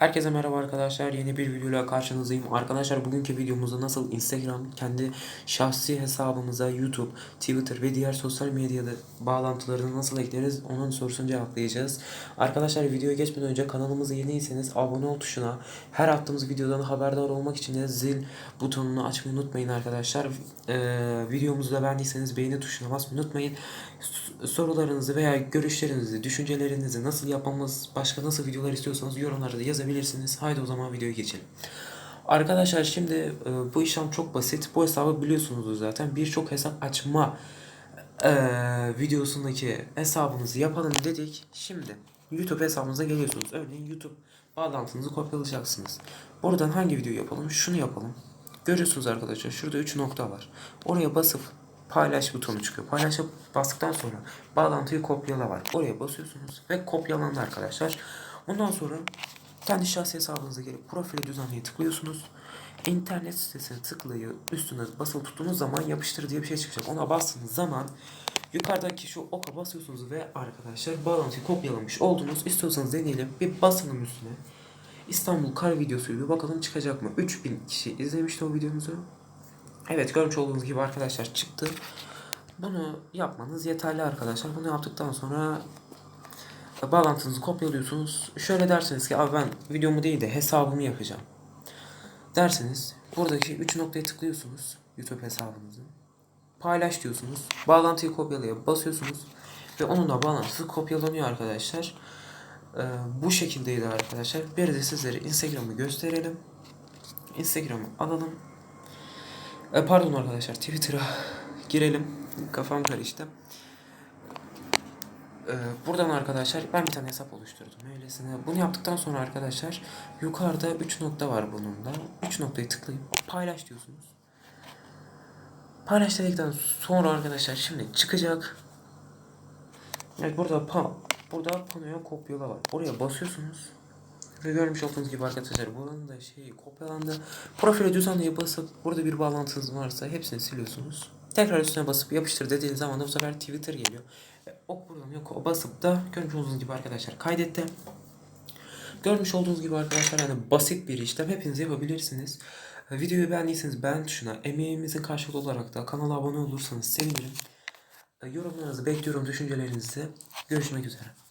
Herkese merhaba arkadaşlar. Yeni bir videoyla karşınızdayım. Arkadaşlar bugünkü videomuzda nasıl Instagram kendi şahsi hesabımıza YouTube, Twitter ve diğer sosyal medyada bağlantılarını nasıl ekleriz onun sorusunu cevaplayacağız. Arkadaşlar videoya geçmeden önce kanalımıza yeniyseniz abone ol tuşuna her attığımız videodan haberdar olmak için de zil butonunu açmayı unutmayın arkadaşlar. Ee, videomuzu da beğendiyseniz beğeni tuşuna basmayı unutmayın. Sorularınızı veya görüşlerinizi, düşüncelerinizi nasıl yapmamız, başka nasıl videolar istiyorsanız yorumlarda yazabilirsiniz. Haydi o zaman videoya geçelim. Arkadaşlar şimdi e, bu işlem çok basit. Bu hesabı biliyorsunuz zaten. Birçok hesap açma e, videosundaki hesabınızı yapalım dedik. Şimdi YouTube hesabınıza geliyorsunuz. Örneğin YouTube bağlantınızı kopyalayacaksınız. Buradan hangi video yapalım? Şunu yapalım. Görüyorsunuz arkadaşlar şurada 3 nokta var. Oraya basıp paylaş butonu çıkıyor. Paylaşa bastıktan sonra bağlantıyı kopyala var. Oraya basıyorsunuz ve kopyalandı arkadaşlar. Ondan sonra kendi şahsi hesabınıza gelip profili düzenleye tıklıyorsunuz. İnternet sitesine tıklayıp üstüne basılı tuttuğunuz zaman yapıştır diye bir şey çıkacak. Ona bastığınız zaman yukarıdaki şu oka basıyorsunuz ve arkadaşlar bağlantıyı kopyalamış oldunuz. İstiyorsanız deneyelim. Bir basının üstüne. İstanbul kar videosuydu. Bakalım çıkacak mı? 3000 kişi izlemişti o videomuzu. Evet görmüş olduğunuz gibi arkadaşlar çıktı. Bunu yapmanız yeterli arkadaşlar. Bunu yaptıktan sonra bağlantınızı kopyalıyorsunuz. Şöyle derseniz ki abi ben videomu değil de hesabımı yapacağım. Derseniz buradaki 3 noktaya tıklıyorsunuz YouTube hesabınızı. Paylaş diyorsunuz. Bağlantıyı kopyalaya basıyorsunuz. Ve onun da bağlantısı kopyalanıyor arkadaşlar. Ee, bu şekildeydi arkadaşlar. Bir de sizlere Instagram'ı gösterelim. Instagram'ı alalım. E, pardon arkadaşlar Twitter'a girelim. Kafam karıştı. Ee, buradan arkadaşlar ben bir tane hesap oluşturdum öylesine. Bunu yaptıktan sonra arkadaşlar yukarıda 3 nokta var bunun da. 3 noktayı tıklayıp paylaş diyorsunuz. Paylaş dedikten sonra arkadaşlar şimdi çıkacak. Evet burada pa burada panoya kopyala var. Oraya basıyorsunuz. Ve görmüş olduğunuz gibi arkadaşlar buranın da şeyi kopyalandı. Profile düzenleye basıp burada bir bağlantınız varsa hepsini siliyorsunuz. Tekrar üstüne basıp yapıştır dediğiniz zaman da bu sefer Twitter geliyor. Ve ok buradan yok o basıp da görmüş olduğunuz gibi arkadaşlar kaydetti. Görmüş olduğunuz gibi arkadaşlar yani basit bir işlem hepiniz yapabilirsiniz. Ee, Videoyu beğendiyseniz beğen tuşuna emeğimizin karşılığı olarak da kanala abone olursanız sevinirim. Ee, Yorumlarınızı bekliyorum düşüncelerinizi. Görüşmek üzere.